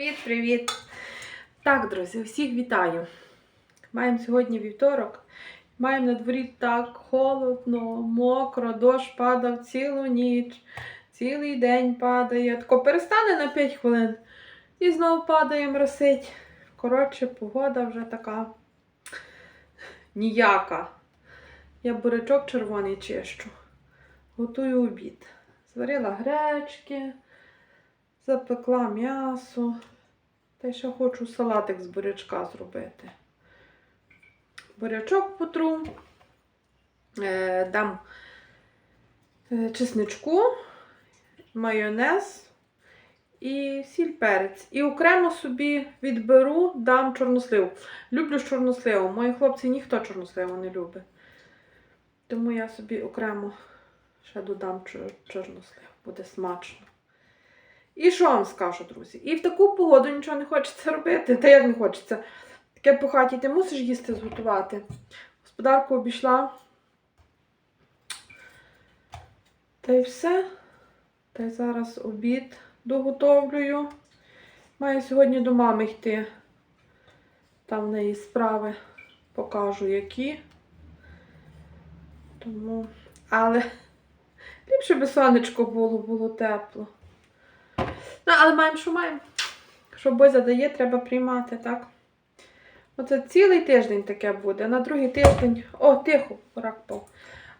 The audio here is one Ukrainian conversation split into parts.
Привіт-привіт! Так, друзі, всіх вітаю. Маємо сьогодні вівторок. Маємо на дворі так холодно, мокро, дощ падав цілу ніч, цілий день падає. Тако перестане на 5 хвилин і знову падає, мросить. Коротше, погода вже така ніяка. Я бурячок червоний чищу. Готую обід. Зварила гречки, запекла м'ясо. Та ще хочу салатик з бурячка зробити. Бурячок потру, е, дам е, чесничку, майонез і сіль перець. І окремо собі відберу, дам чорносливу. Люблю чорносливу. Мої хлопці ніхто чорносливу не любить. Тому я собі окремо ще додам чор- чорнослив. Буде смачно. І що вам скажу, друзі? І в таку погоду нічого не хочеться робити. Та як не хочеться? Таке по хаті ти мусиш їсти зготувати. Господарку обійшла. Та й все. Та й зараз обід доготовлюю. Маю сьогодні до мами йти. Там в неї справи покажу, які. Тому. Але ліпше би сонечко було, було тепло. Ну, але маємо, що маємо. Що Бог задає, треба приймати, так? Оце цілий тиждень таке буде. На другий тиждень. О, тихо, рак пав.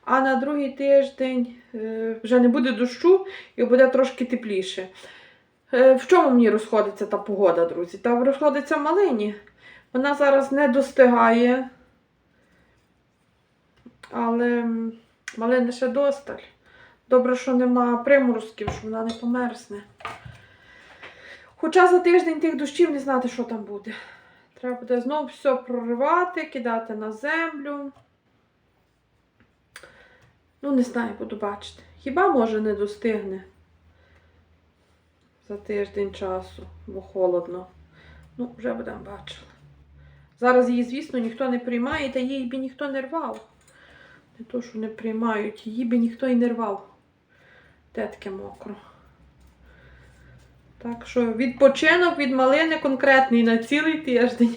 А на другий тиждень е, вже не буде дощу і буде трошки тепліше. Е, в чому мені розходиться та погода, друзі? Та розходиться в малині. Вона зараз не достигає. Але малини ще досталь. Добре, що нема приморозків, що вона не померзне. Хоча за тиждень тих дощів не знати, що там буде. Треба буде знову все проривати, кидати на землю. Ну, не знаю, буду бачити. Хіба може не достигне за тиждень часу, бо холодно. Ну, вже будемо бачили. Зараз її, звісно, ніхто не приймає, та її б ніхто не рвав. Не то, що не приймають, її би ніхто і не рвав. Те таке мокро. Так що відпочинок від малини конкретний на цілий тиждень.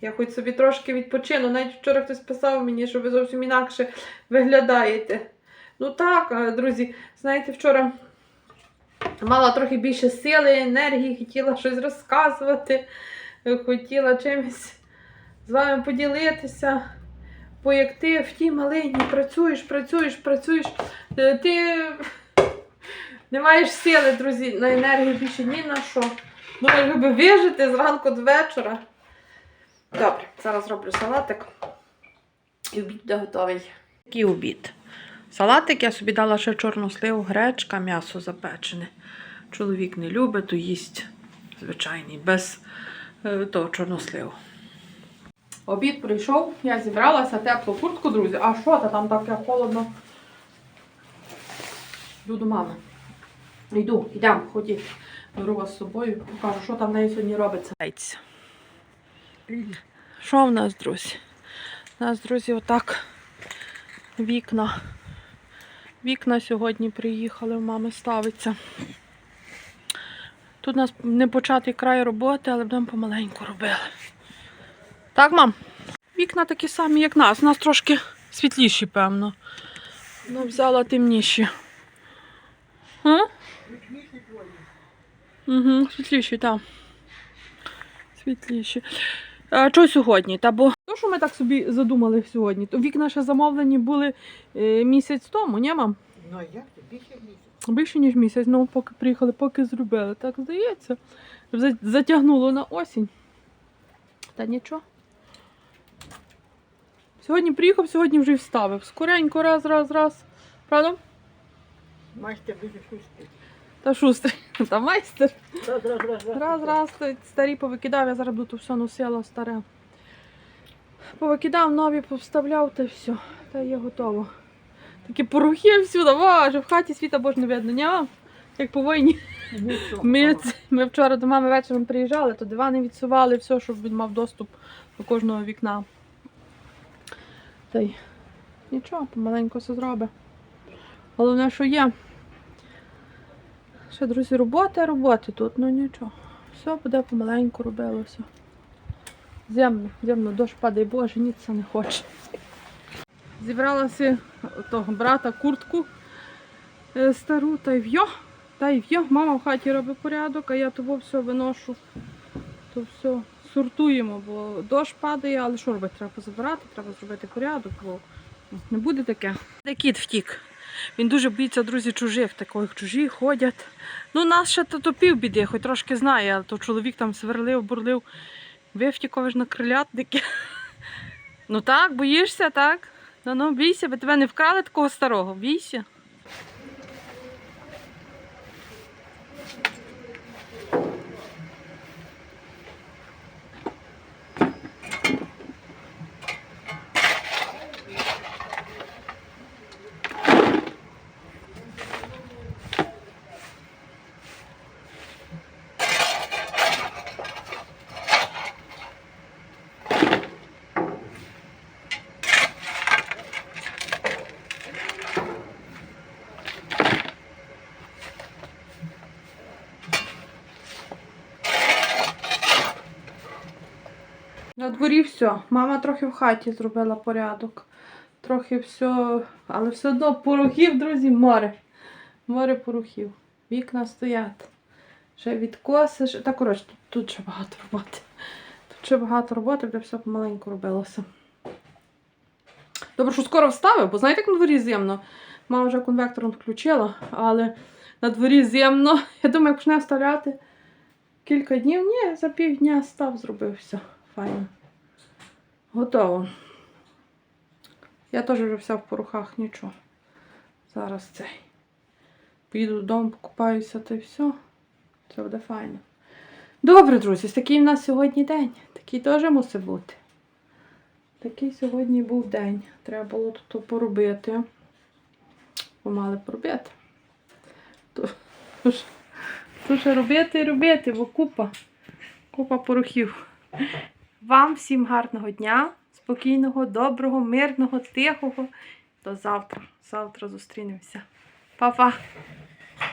Я хоч собі трошки відпочину. Навіть вчора хтось писав мені, що ви зовсім інакше виглядаєте. Ну так, друзі, знаєте, вчора мала трохи більше сили, енергії, хотіла щось розказувати, хотіла чимось з вами поділитися. Бо як ти в тій малині працюєш, працюєш, працюєш, е, ти не маєш сили, друзі, на енергію більше ні на що. Думаєш, би вижити зранку до вечора. Добре, зараз роблю салатик. І обід буде готовий. Такий обід. Салатик я собі дала ще чорну сливу, гречка, м'ясо запечене. Чоловік не любить, то їсть звичайний, без е, того чорносливу. Обід прийшов, я зібралася, теплу куртку, друзі. А що та там таке холодно? Йду мами. Йду, йдемо, ходіть. Беру з собою, покажу, що там в неї сьогодні робиться. Що в нас, друзі? У нас, друзі, отак вікна. Вікна сьогодні приїхали, в мами ставиться. Тут у нас не початий край роботи, але будемо помаленьку робили. Так, мам? Вікна такі самі, як нас. У нас трошки світліші, певно. Ну, взяла темніші. А? Угу, світліші, так. Світліші. А що сьогодні? Та бо то, що ми так собі задумали сьогодні, то вікна ще замовлені були е, місяць тому, ні, мам? Ну, а як ти більше місяця? Більше, ніж місяць, ну поки приїхали, поки зробили. Так здається. Затягнуло на осінь. Та нічого. Сьогодні приїхав, сьогодні вже й вставив. Скоренько, раз, раз, раз. Правда? Майстер дуже шустий. Та шустрий. Та майстер. Раз, раз, раз, раз. Раз, раз, старі повикидав, я зараз буду все носила старе. Повикидав, нові повставляв, та все. Та є готово. Такі порухи всюди, вже в хаті світа бож не видно, ні? Як по війні. Ми, ми вчора до мами вечором приїжджали, то дивани відсували, все, щоб він мав доступ до кожного вікна. Та й нічого, помаленьку все зробить. Головне, що є. Ще, друзі, роботи, роботи тут, ну нічого. Все буде помаленьку робилося. Земно, земно, дощ падає, боже, ніц це не хоче. Зібралася того брата куртку е, стару та й в'йо. Та й в'йо. Мама в хаті робить порядок, а я того все виношу. То все сортуємо, бо дощ падає, але що робити? Треба забирати, треба зробити порядок, бо не буде таке. Де кіт втік. Він дуже боїться, друзі, чужих, таких чужі ходять. Ну, нас ще то, пів біди, хоч трошки знає, але то чоловік там сверлив, бурлив. Вивтіковиш на крилятники. Ну так, боїшся, так? Ну ну, бійся, бо тебе не вкрали такого старого. Бійся. На дворі все. Мама трохи в хаті зробила порядок. Трохи все, але все одно порохів, друзі, море. Море порохів. Вікна стоять. Ще відкоси. Ще... Та коротше, тут, тут ще багато роботи. Тут ще багато роботи, де все помаленьку робилося. Добре, що скоро вставив, бо знаєте, як на дворі зимно. Мама вже конвектором включила, але на дворі зимно. Я думаю, як почне вставляти кілька днів, ні, за півдня став, зробив все. Файно. Готово. Я теж вже вся в порухах, нічого. Зараз цей. Поїду додому, покупаюся та й все. Це буде файно. Добре, друзі, такий в нас сьогодні день. Такий теж мусить бути. Такий сьогодні був день. Треба було тут поробити. Помали поробити. То, то ще робити і робити, бо купа. Купа порохів. Вам всім гарного дня, спокійного, доброго, мирного, тихого. До завтра. Завтра зустрінемося. Па-па!